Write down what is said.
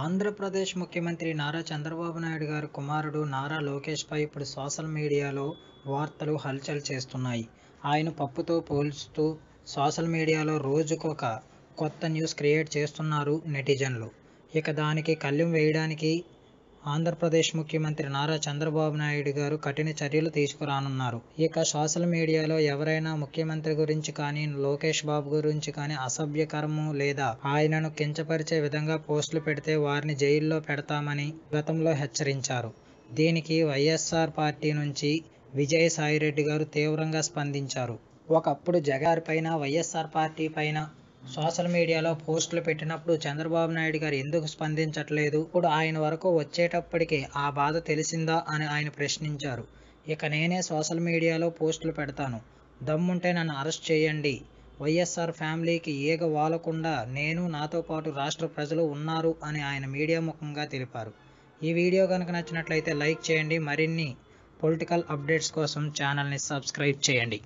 ఆంధ్రప్రదేశ్ ముఖ్యమంత్రి నారా చంద్రబాబు నాయుడు గారి కుమారుడు నారా లోకేష్పై ఇప్పుడు సోషల్ మీడియాలో వార్తలు హల్చల్ చేస్తున్నాయి. ఆయన పప్పుతో పోల్చుతూ సోషల్ మీడియాలో రోజుకొక కొత్త న్యూస్ క్రియేట్ చేస్తున్నారు నెటిజన్లు. ఇక దానికి కళ్ళెం వేయడానికి ఆంధ్రప్రదేశ్ ముఖ్యమంత్రి నారా చంద్రబాబు నాయుడు గారు కఠిన చర్యలు తీసుకురానున్నారు. ఇక సోషల్ మీడియాలో ఎవరైనా ముఖ్యమంత్రి గురించి కానీ లోకేష్ బాబు గురించి కానీ అసభ్యకరము లేదా ఆయనను కించపరిచే విధంగా పోస్టులు పెడితే వారిని జైల్లో పెడతామని గతంలో హెచ్చరించారు. దీనికి వైఎస్ఆర్ పార్టీ నుంచి విజయసాయిరెడ్డి గారు తీవ్రంగా స్పందించారు. ఒకప్పుడు జగార్ పైన వైఎస్ఆర్ పార్టీ పైన సోషల్ మీడియాలో పోస్టులు పెట్టినప్పుడు చంద్రబాబు నాయుడు గారు ఎందుకు స్పందించట్లేదు? ఇప్పుడు ఆయన వరకు వచ్చేటప్పటికే ఆ బాధ తెలిసిందా అని ఆయన ప్రశ్నించారు. ఇక నేనే సోషల్ మీడియాలో పోస్టులు పెడతాను. దమ్ముంటే నన్ను అరెస్ట్ చేయండి. వైఎస్ఆర్ ఫ్యామిలీకి ఈగ వాలకుండా నేను నాతో పాటు రాష్ట్ర ప్రజలు ఉన్నారు అని ఆయన మీడియా ముఖంగా తెలిపారు. ఈ వీడియో కనుక నచ్చినట్లయితే లైక్ చేయండి. మరిన్ని పొలిటికల్ అప్డేట్స్ కోసం ఛానల్ని సబ్స్క్రైబ్ చేయండి.